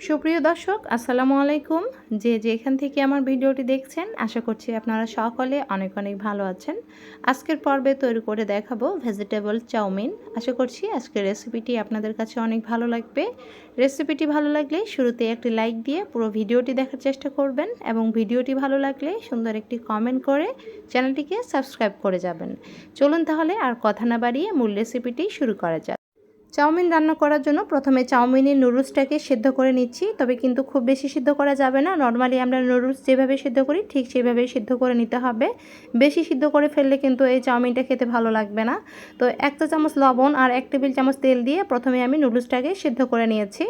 সুপ্রিয় দর্শক, আসসালামু আলাইকুম। যে যেখান থেকে আমার ভিডিওটি দেখছেন, আশা করছি আপনারা সকলে অনেক অনেক ভালো আছেন। আজকের পর্বে তৈরি করে দেখাবো ভেজিটেবল চাউমিন। আশা করছি আজকের রেসিপিটি আপনাদের কাছে অনেক ভালো লাগবে। রেসিপিটি ভালো লাগলে শুরুতে একটি লাইক দিয়ে পুরো ভিডিওটি দেখার চেষ্টা করবেন এবং ভিডিওটি ভালো লাগলে সুন্দর একটি কমেন্ট করে চ্যানেলটিকে সাবস্ক্রাইব করে যাবেন। চলুন তাহলে আর কথা না বাড়িয়ে মূল রেসিপিটি শুরু করা যাক। চাউমিন রান্না করার জন্য প্রথমে চাউমিনের নুডলসটাকে সেদ্ধ করে নিচ্ছি, তবে কিন্তু খুব বেশি সিদ্ধ করা যাবে না। নর্মালি আমরা নুডলস যেভাবে সিদ্ধ করি, ঠিক সেভাবেই সিদ্ধ করে নিতে হবে। বেশি সিদ্ধ করে ফেললে কিন্তু এই চাউমিনটা খেতে ভালো লাগবে না। তো একটা চামচ লবণ আর এক টেবিল চামচ তেল দিয়ে প্রথমে আমি নুডলসটাকে সিদ্ধ করে নিয়েছি।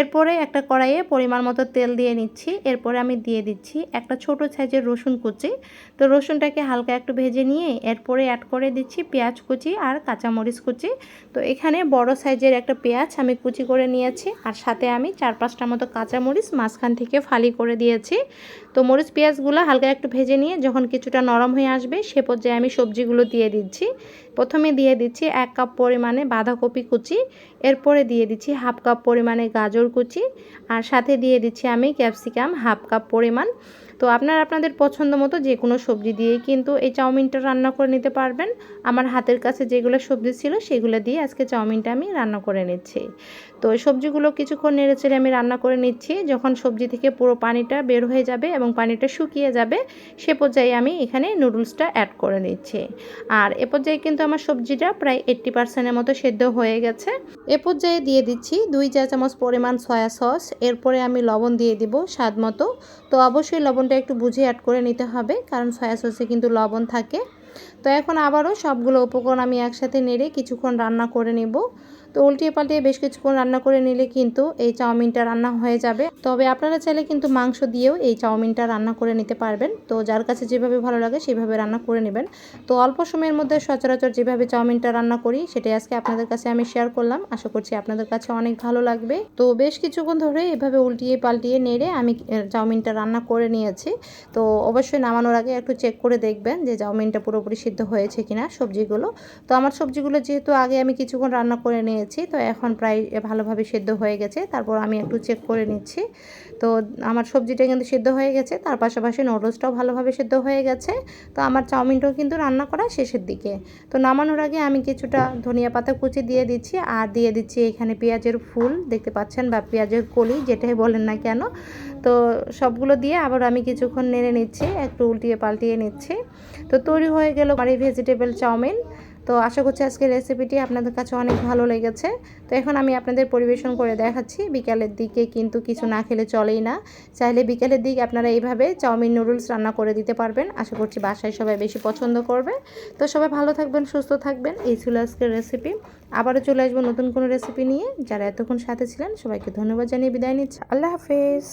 এরপরে একটা কড়াইয়ে পরিমাণ মতো তেল দিয়ে নিচ্ছি। এরপরে আমি দিয়ে দিচ্ছি একটা ছোট সাইজের রসুন কুচি। তো রসুনটাকে হালকা একটু ভেজে নিয়ে এরপরে অ্যাড করে দিচ্ছি পেঁয়াজ কুচি আর কাঁচামরিচ কুচি। তো এখানে বড় সাইজের একটা পেঁয়াজ আমি কুচি করে নিয়েছি আর সাথে আমি চার পাঁচটা মতো কাঁচামরিচ মাঝখান থেকে ফালি করে দিয়েছি। তো মরিচ পেঁয়াজগুলো হালকা একটু ভেজে নিয়ে যখন কিছুটা নরম হয়ে আসবে সে পর্যায়ে আমি সবজিগুলো দিয়ে দিচ্ছি। প্রথমে দিয়ে দিচ্ছি এক কাপ পরিমাণে বাঁধাকপি কুচি, এরপরে দিয়ে দিচ্ছি হাফ কাপ পরিমাণে গাজর কুচি, আর সাথে দিয়ে দিচ্ছি আমি ক্যাপসিকাম হাফ কাপ পরিমাণ তো আপনারা আপনাদের পছন্দ মতো যে কোনো সবজি দিয়েই কিন্তু এই চাউমিনটা রান্না করে নিতে পারবেন। আমার হাতের কাছে যেগুলো সবজি ছিল সেগুলো দিয়ে আজকে চাউমিনটা আমি রান্না করে নিচ্ছি। তো সবজিগুলো কিছুক্ষণ নেড়েচেড়ে আমি রান্না করে নিচ্ছি। যখন সবজি থেকে পুরো পানিটা বের হয়ে যাবে এবং পানিটা শুকিয়ে যাবে, সে পর্যায়ে আমি এখানে নুডলসটা অ্যাড করে নিচ্ছি। আর এ পর্যায়ে কিন্তু আমার সবজিটা প্রায় এইট্টি পার্সেন্টের মতো সেদ্ধ হয়ে গেছে। এ পর্যায়ে দিয়ে দিচ্ছি দুই চা চামচ পরিমাণ সয়া সস। এরপরে আমি লবণ দিয়ে দিব স্বাদ মতো। তো অবশ্যই লবণটা একটু বুঝে অ্যাড করে নিতে হবে, কারণ সয়া সসে কিন্তু লবণ থাকে। তো এখন আবারও সবগুলো উপকরণ আমি একসাথে নেড়ে কিছুক্ষণ রান্না করে নেব। তো উল্টিয়ে পাল্টিয়ে বেশ কিছুক্ষণ রান্না করে নিলে কিন্তু এই চাউমিনটা রান্না হয়ে যাবে। তবে আপনারা চাইলে কিন্তু মাংস দিয়েও এই চাউমিনটা রান্না করে নিতে পারবেন। তো যার কাছে যেভাবে ভালো লাগে সেভাবে রান্না করে নেবেন। তো অল্প সময়ের মধ্যে সচরাচর যেভাবে চাউমিনটা রান্না করি সেটাই আজকে আপনাদের কাছে আমি শেয়ার করলাম। আশা করছি আপনাদের কাছে অনেক ভালো লাগবে। তো বেশ কিছুক্ষণ ধরে এভাবে উল্টিয়ে পাল্টিয়ে নেড়ে আমি চাউমিনটা রান্না করে নিয়েছি। তো অবশ্যই নামানোর আগে একটু চেক করে দেখবেন যে চাউমিনটা পুরোপুরি সিদ্ধ হয়েছে কিনা সবজিগুলো। তো আমার সবজিগুলো যেহেতু আগে আমি কিছুক্ষণ রান্না করে নিয়ে নিয়েছি। তো এখন প্রায় ভালোভাবে সেদ্ধ হয়ে গেছে। তারপর আমি একটু চেক করে নিচ্ছি। তো আমার সবজিটা কিন্তু সেদ্ধ হয়ে গেছে। তার পাশাপাশি নুডলসটাও ভালোভাবে সেদ্ধ হয়ে গেছে। তো আমার চাউমিনটাও কিন্তু রান্না করা শেষের দিকে। তো নামানোর আগে আমি কিছুটা ধনিয়া পাতা কুচি দিয়ে দিচ্ছি আর দিয়ে দিচ্ছি এখানে পেঁয়াজের ফুল। দেখতে পাচ্ছেন বা পেঁয়াজের কলি, যেটাই বলেন না কেন। তো সবগুলো দিয়ে আবার আমি কিছুক্ষণ নেড়ে নিচ্ছি, একটু উল্টিয়ে পাল্টিয়ে নিচ্ছি। তো তৈরি হয়ে গেল এই ভেজিটেবল চাউমিন। তো আশা করছি আজকের রেসিপিটি আপনাদের কাছে অনেক ভালো লেগেছে। তো এখন আমি আপনাদের পরিবেশন করে দেখাচ্ছি, বিকালের দিকে কিন্তু কিছু না খেলে চলেই না। চাইলে বিকালের দিকে আপনারা এইভাবে চাউমিন নুডলস রান্না করে দিতে পারবেন। আশা করছি বাসায় সবাই বেশি পছন্দ করবে। তো সবাই ভালো থাকবেন, সুস্থ থাকবেন। এই ছিল আজকের রেসিপি আবারও চলে আসব নতুন কোনো রেসিপি নিয়ে। যারা এতক্ষণ সাথে ছিলেন, সবাইকে ধন্যবাদ জানিয়ে বিদায় নিচ্ছি। আল্লাহ হাফেজ।